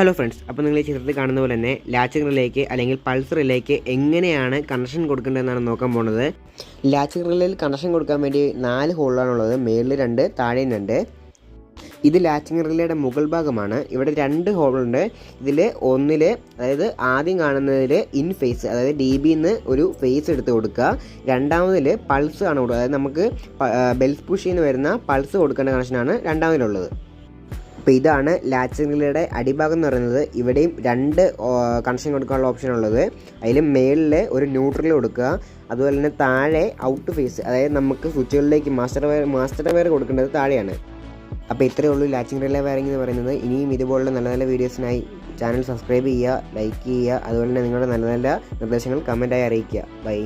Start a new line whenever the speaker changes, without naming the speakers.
Hello friends അപ്പോൾ നിങ്ങൾ ഈ ചിത്രത്തിൽ കാണുന്ന പോലെ തന്നെ ലാച്ച് റിലേക്ക് അല്ലെങ്കിൽ പൾസ് റിലേക്ക് എങ്ങനെയാണ് കണക്ഷൻ കൊടുക്കേണ്ടതെന്നാണ് നോക്കാൻ പോകുന്നത് ലാച്ച് റിലേയിൽ കണക്ഷൻ കൊടുക്കാൻ വേണ്ടി നാല് ഹോളുകളാണുള്ളത് മേളിൽ രണ്ട് താഴെയും രണ്ട്. ഇത് ലാച്ചിങ് റിലേയുടെ മുകൾ ഭാഗമാണ്. ഇവിടെ രണ്ട് ഹോളുണ്ട് ഇതിൽ ഒന്നിൽ അതായത് ആദ്യം കാണുന്നതിൽ ഇൻ ഫേസ് അതായത് ഡി ബിന്ന് ഒരു ഫേസ് എടുത്ത് കൊടുക്കുക. രണ്ടാമതിൽ പൾസ് ആണ് കൊടുക്കുക. അതായത് നമുക്ക് ബെൽസ് പുഷിന്ന് വരുന്ന പൾസ് കൊടുക്കേണ്ട കണക്ഷനാണ് രണ്ടാമതിലുള്ളത്. അപ്പോൾ ഇതാണ് ലാച്ചിങ് റിലേയുടെ അടിഭാഗം എന്ന് പറയുന്നത്. ഇവിടെയും രണ്ട് കണക്ഷൻ കൊടുക്കാനുള്ള ഓപ്ഷൻ ഉള്ളത്. അതിൽ മേളിൽ ഒരു ന്യൂട്രൽ കൊടുക്കുക. അതുപോലെ തന്നെ താഴെ ഔട്ട് ഫേസ് അതായത് നമുക്ക് സ്വിച്ചുകളിലേക്ക് മാസ്റ്റർ വയർ മാസ്റ്റർ വയർ കൊടുക്കേണ്ടത് താഴെയാണ്. അപ്പോൾ ഇത്രയേ ഉള്ളൂ ലാച്ചിങ് റിലേ വയറിംഗ് എന്ന് പറയുന്നത്. ഇനിയും ഇതുപോലുള്ള നല്ല നല്ല വീഡിയോസിനായി ചാനൽ സബ്സ്ക്രൈബ് ചെയ്യുക ലൈക്ക് ചെയ്യുക. അതുപോലെ തന്നെ നിങ്ങളുടെ നല്ല നല്ല നിർദ്ദേശങ്ങൾ കമന്റായി അറിയിക്കുക. ബൈ.